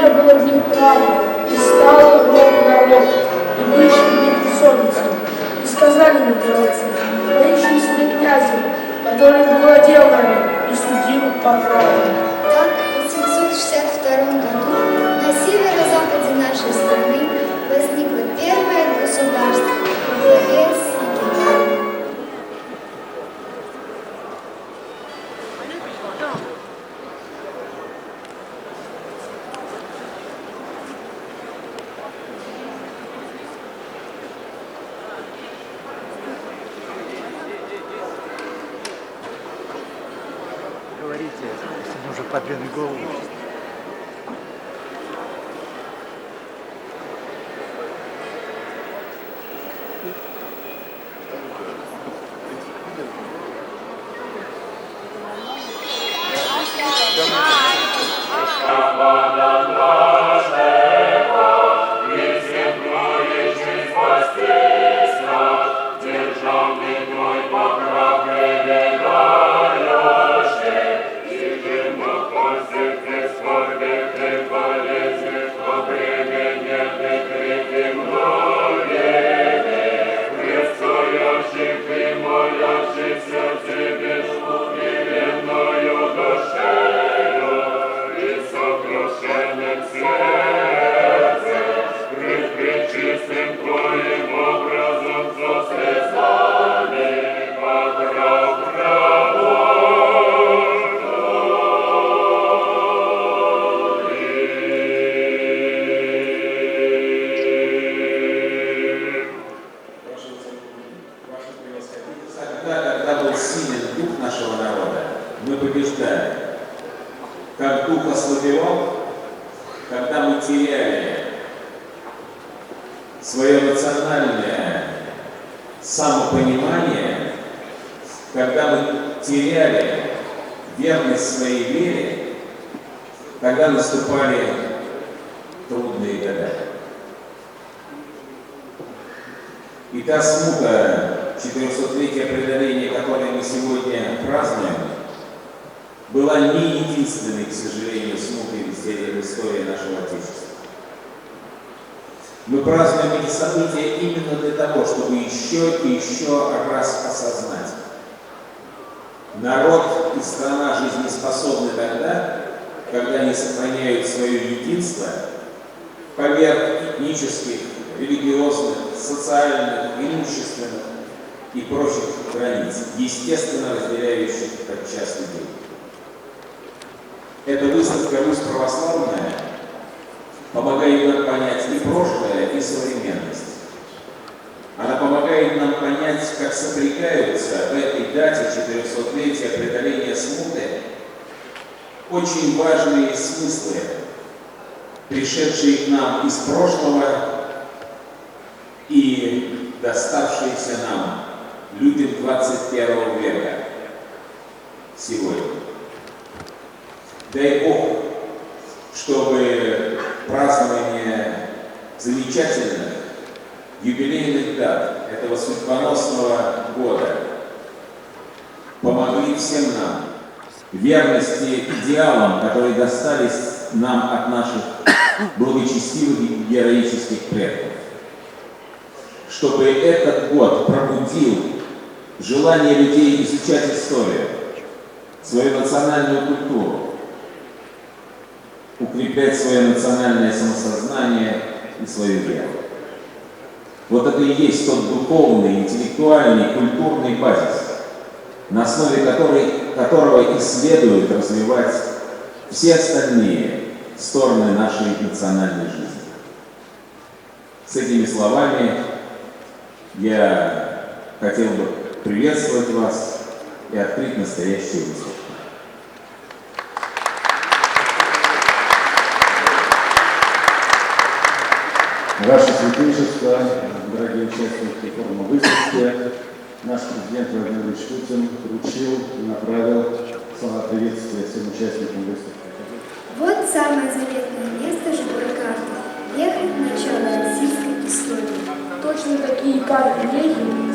не было в них правды, и стало ровно рок, и вышли в них совести. И сказали мне братцы, поищем себе князя, который владел нами и судил по правде. Так, в 762 году на северо-западе нашей страны возникло первое государство если мы уже свое национальное самопонимание, когда мы теряли верность своей вере, тогда наступали трудные года. И та смута 400-летия преодоления, которое мы сегодня празднуем, была не единственной, к сожалению, смутой в истории нашего Отечества. Мы празднуем эти события именно для того, чтобы еще и еще раз осознать. Народ и страна жизнеспособны тогда, когда они сохраняют свое единство поверх этнических, религиозных, социальных, имущественных и прочих границ, естественно разделяющих подчас людей. Эта выставка «Русь православная» помогает нам понять и прошлое, и современность. Она помогает нам понять, как сопрягаются в этой дате 400-летия преодоления смуты очень важные смыслы, пришедшие к нам из прошлого и доставшиеся нам, людям 21 века, сегодня. Дай Бог, чтобы замечательных юбилейных дат этого судьбоносного года. Помогли всем нам. Верности идеалам, которые достались нам от наших благочестивых и героических предков. Чтобы этот год пробудил желание людей изучать историю, свою национальную культуру, укреплять свое национальное самосознание и свою веру. Вот это и есть тот духовный, интеллектуальный, культурный базис, на основе которой, которого и следует развивать все остальные стороны нашей национальной жизни. С этими словами я хотел бы приветствовать вас и открыть настоящую выставку. Ваше Святейшество, дорогие участники форума выставки, наш президент Владимир Ильич Путин вручил и направил слова приветствия всем участникам выставки. Вот самое заветное место живой карты. Век начала российской истории. Точно такие карты вехи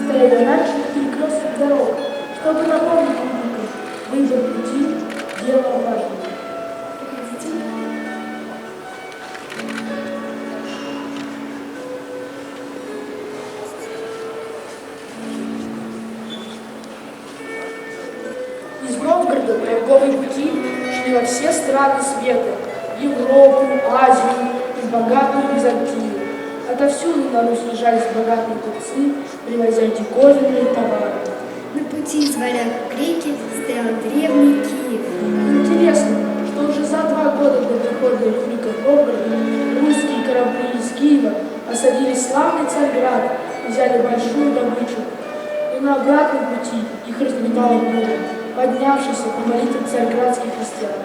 Отовсюду на Русь езжались богатые купцы, привозя диковинные товары. На пути из варяг греки стоял древний Киев. Интересно, что уже за два года до прихода Рюрика в Новгород русские корабли из Киева осадили славный Царьград и взяли большую добычу. И на обратном пути их разметало буря, поднявшийся по молитвам царьградских христиан.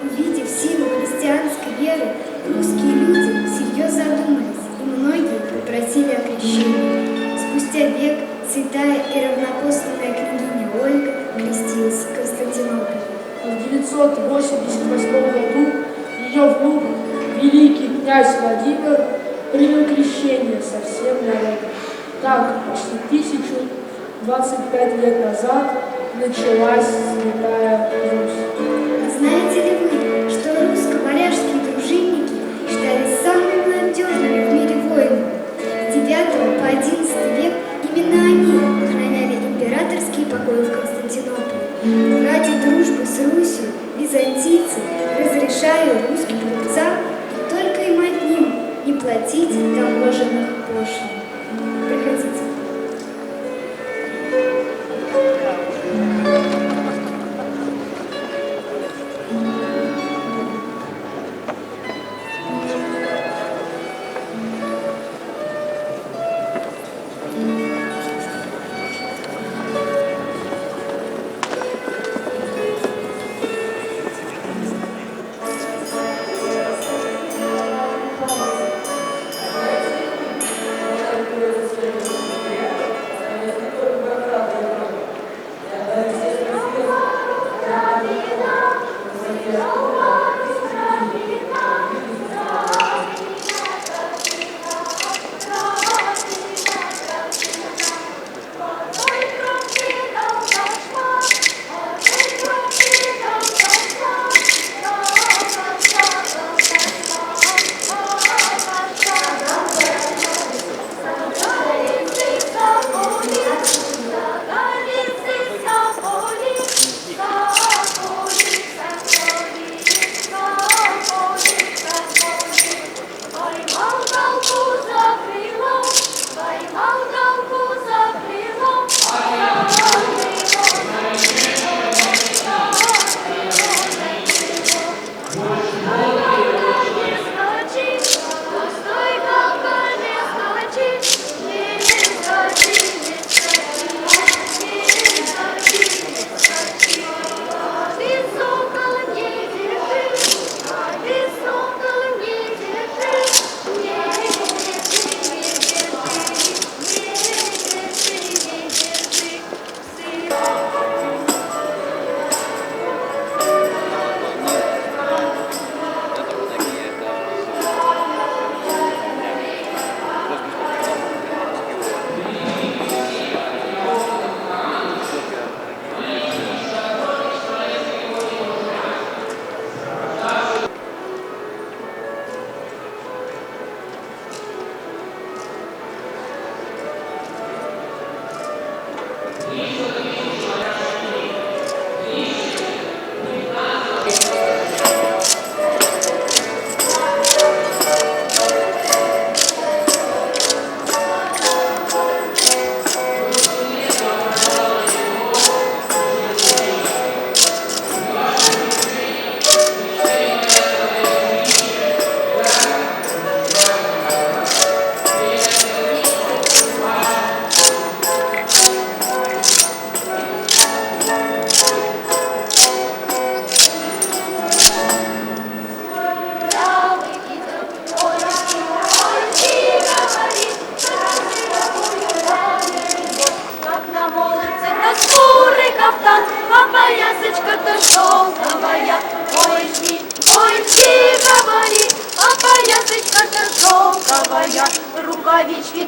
Увидев силу христианской веры, русские люди всерьез задумались, многие попросили о крещении. Спустя век святая и равнопосланная княгиня Ольга крестилась в Константинополе. В 988 году ее внук, великий князь Владимир, принял крещение со всем народом. Так, почти тысячу 25 лет назад началась Святая Русь. Знаете ли в Константинополе. Ради дружбы с Русью византийцы разрешали русским купцам только им одним не платить таможенных пошлин.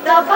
the